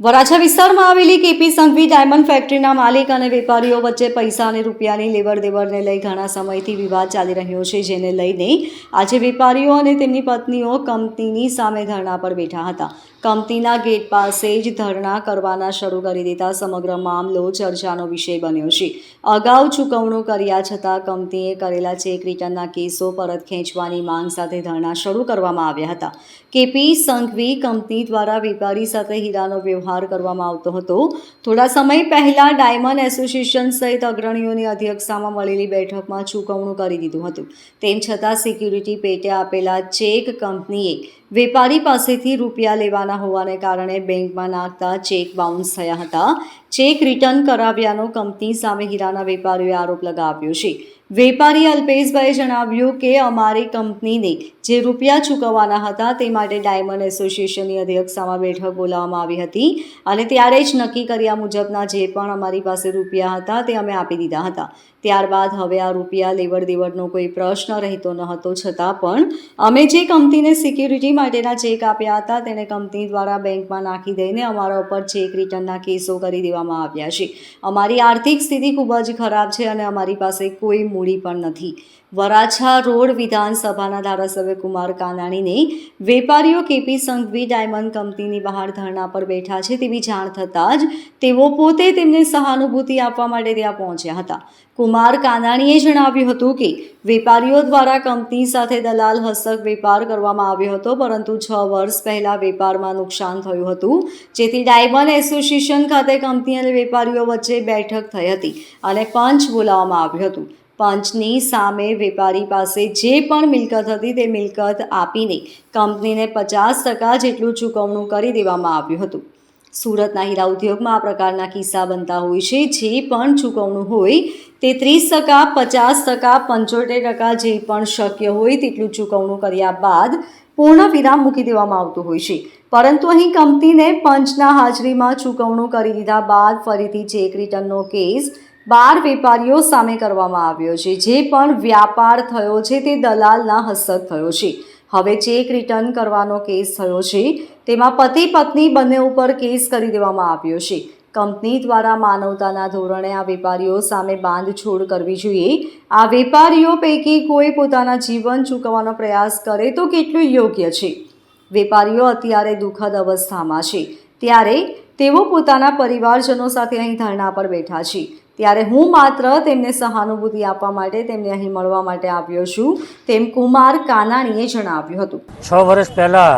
વરાછા વિસ્તારમાં આવેલી KP Sanghvi diamond ફેક્ટરીના માલિક અને વેપારીઓ વચ્ચે પૈસા અને રૂપિયાની લેવડ દેવડને લઈ ઘણા સમયથી વિવાદ ચાલી રહ્યો છે, જેને લઈને આજે વેપારીઓ અને તેમની પત્નીઓ કંપનીની સામે ધરણા પર બેઠા હતા. કંપનીના ગેટ પાસે જ ધરણા કરવાના શરૂ કરી દેતા સમગ્ર મામલો ચર્ચાનો વિષય બન્યો છે. અગાઉ ચૂકવણું કર્યા છતાં કંપનીએ કરેલા ચેક રિટર્નના કેસો પરત ખેંચવાની માંગ સાથે ધરણા શરૂ કરવામાં આવ્યા હતા. કેપી સંઘવી કંપની દ્વારા વેપારી સાથે હીરાનો વ્યવહાર કરવામાં આવતો હતો. થોડા સમય પહેલાં ડાયમંડ એસોસિએશન સહિત અગ્રણીઓની અધ્યક્ષતામાં મળેલી બેઠકમાં ચૂકવણું કરી દીધું હતું. તેમ છતાં સિક્યુરિટી પેટે આપેલા ચેક કંપનીએ વેપારી પાસેથી રૂપિયા લેવાના હોવાને કારણે બેંકમાં નાખતા ચેક બાઉન્સ થયા હતા. ચેક રિટર્ન કરાવ્યાનો કંપની સામે હીરાના વેપારીઓએ આરોપ લગાવ્યો છે. વેપારી અલ્પેશભાઈએ જણાવ્યું કે અમારી કંપનીને જે રૂપિયા ચૂકવવાના હતા તે માટે ડાયમંડ એસોસિએશનની અધ્યક્ષતામાં બેઠક બોલાવવામાં આવી હતી અને ત્યારે જ નક્કી કર્યા મુજબના જે પણ અમારી પાસે રૂપિયા હતા તે અમે આપી દીધા હતા. ત્યારબાદ હવે આ રૂપિયા લેવડ દેવડનો કોઈ પ્રશ્ન રહેતો ન હતો છતાં પણ અમે જે કંપનીને સિક્યુરિટી માટેના ચેક આપ્યા હતા તેને કંપની દ્વારા બેંકમાં નાખી દઈને અમારા ઉપર ચેક રિટર્નના કેસો કરી દેવામાં આવ્યા છે. અમારી આર્થિક સ્થિતિ ખૂબ જ ખરાબ છે અને અમારી પાસે કોઈ મૂડી પણ નથી. વરાછા રોડ વિધાનસભાના ધારાસભ્ય કુમાર કાનાણીને વેપારીઓ કેપી સંઘવી ડાયમંડ કંપનીની બહાર ધરણા પર બેઠા છે તેવી જાણ થતાં જ તેઓ પોતે તેમને સહાનુભૂતિ આપવા માટે ત્યાં પહોંચ્યા હતા. કુમાર કાનાણીએ જણાવ્યું હતું કે, વેપારીઓ દ્વારા કંપની સાથે દલાલ હસ્તક વેપાર કરવામાં આવ્યો હતો, પરંતુ છ વર્ષ પહેલાં વેપારમાં નુકસાન થયું હતું, જેથી ડાયમંડ એસોસિએશન ખાતે કંપની અને વેપારીઓ વચ્ચે બેઠક થઈ હતી અને પંચ બોલાવવામાં આવ્યું હતું. પંચની સામે વેપારી પાસે જે પણ મિલકત હતી તે મિલકત આપીને કંપનીને પચાસ ટકા જેટલું ચૂકવણું કરી દેવામાં આવ્યું હતું. સુરતના હીરા ઉદ્યોગમાં આ પ્રકારના કિસ્સા બનતા હોય છે. જે પણ ચૂકવણું હોય તે ત્રીસ ટકા, પચાસ ટકા, પંચોતેર ટકા જે પણ શક્ય હોય તેટલું ચૂકવણું કર્યા બાદ પૂર્ણ વિરામ મૂકી દેવામાં આવતું હોય છે. પરંતુ અહીં કંપનીને પંચના હાજરીમાં ચૂકવણું કરી દીધા બાદ ફરીથી ચેક રિટર્નનો કેસ બાર વેપારીઓ સામે કરવામાં આવ્યો છે. જે પણ વ્યાપાર થયો છે તે દલાલના હસ્તક થયો છે. હવે ચેક રિટર્ન કરવાનો કેસ થયો છે. તેમાં પતિ પત્ની બંને ઉપર કેસ કરી દેવામાં આવ્યો છે. કંપની દ્વારા માનવતાના ધોરણે આ વેપારીઓ સામે બાંધછોડ કરવી જોઈએ. આ વેપારીઓ પૈકી કોઈ પોતાના જીવન ચૂકવવાનો પ્રયાસ કરે તો કેટલું યોગ્ય છે? વેપારીઓ અત્યારે દુઃખદ અવસ્થામાં છે. ત્યારે તેઓ પોતાના પરિવારજનો સાથે અહીં ધરણા પર બેઠા છે. ત્યારે હું માત્ર તેમને સહાનુભૂતિ આપવા માટે તેમને અહીં મળવા માટે આવ્યો છું, તેમ કુમાર કાનાણીએ જણાવ્યું હતું. છ વર્ષ પહેલાં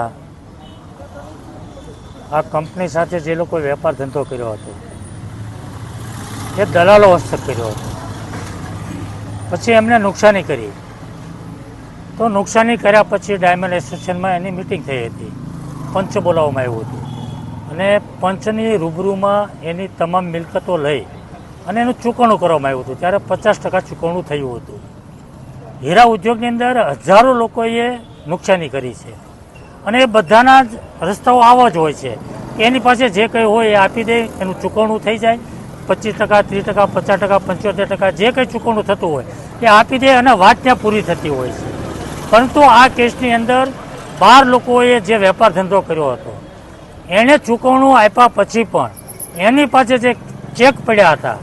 આ કંપની સાથે જે લોકો વેપાર ધંધો કર્યો હતો, એ દલાલો હસ્તક કર્યો હતો. પછી એમને નુકસાની કરી. તો નુકસાની કર્યા પછી ડાયમંડ એસોસિએશનમાં એની મિટિંગ થઈ હતી, પંચ બોલાવવામાં આવ્યું હતું. અને પંચની રૂબરૂમાં એની તમામ મિલકતો લઈ અને એનું ચૂકવણું કરવામાં આવ્યું હતું. ત્યારે પચાસ ટકા ચૂકવણું થયું હતું. હીરા ઉદ્યોગની અંદર હજારો લોકોએ નુકસાની કરી છે. અને એ બધાના જ રસ્તાઓ આવા જ હોય છે. એની પાસે જે કંઈ હોય એ આપી દે, એનું ચૂકવણું થઈ જાય. પચીસ ટકા, ત્રીસ ટકા, પચાસ ટકા, પંચોતેર ટકા જે કંઈ ચૂકવણું થતું હોય એ આપી દે અને વાત ત્યાં પૂરી થતી હોય છે. પરંતુ આ કેસની અંદર બાર લોકોએ જે વેપાર ધંધો કર્યો હતો, એણે ચૂકવણું આપ્યા પછી પણ એની પાસે જે ચેક પડ્યા હતા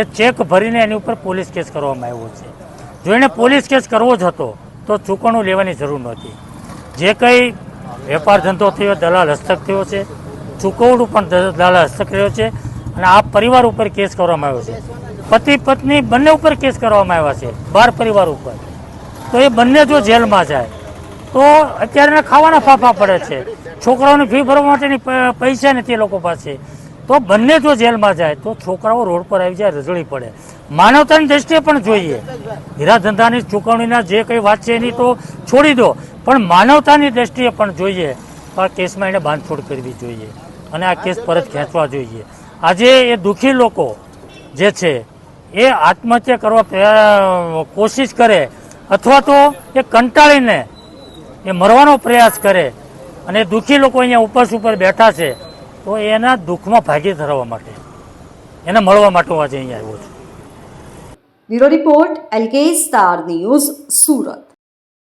એ ચેક ભરીને એની ઉપર પોલીસ કેસ કરવામાં આવ્યો છે. જો એણે પોલીસ કેસ કરવો જ હતો, તો ચૂકવણું લેવાની જરૂર નહોતી. જે કંઈ વેપાર ધંધો થયો, દલાલ હસ્તક થયો છે, ચૂકવણું પણ દલાલ હસ્તક રહ્યો છે, અને આ પરિવાર ઉપર કેસ કરવામાં આવ્યો છે. પતિ પત્ની બંને ઉપર કેસ કરવામાં આવ્યા છે, બાર પરિવાર ઉપર. તો એ બંને જો જેલમાં જાય, તો અત્યારે ખાવાના ફાફા પડે છે. છોકરાઓની ફી ભરવા માટેની પૈસા નથી એ લોકો પાસે. તો બંને જો જેલમાં જાય તો છોકરાઓ રોડ પર આવી જાય રજળી પડે. માનવતાની દ્રષ્ટિએ પણ જોઈએ. હીરા ધંધાની ચૂકવણીના જે કંઈ વાત છે એની તો છોડી દો. પણ માનવતાની દ્રષ્ટિએ પણ જોઈએ, તો આ કેસમાં એને બાંધછોડ કરવી જોઈએ અને આ કેસ પરત ખેંચવા જોઈએ. આજે એ દુઃખી લોકો જે છે, એ આત્મહત્યા કરવા કોશિશ કરે અથવા તો એ કંટાળીને એ મરવાનો પ્રયાસ કરે અને દુઃખી લોકો અહીંયા ઉપવાસ ઉપર બેઠા છે. તો એના દુઃખમાં ભાગી ધરવા માટે. એને મળવા માટે હું આજે અહીંયા આવ્યો છું. Bureau report L K star news, Surat.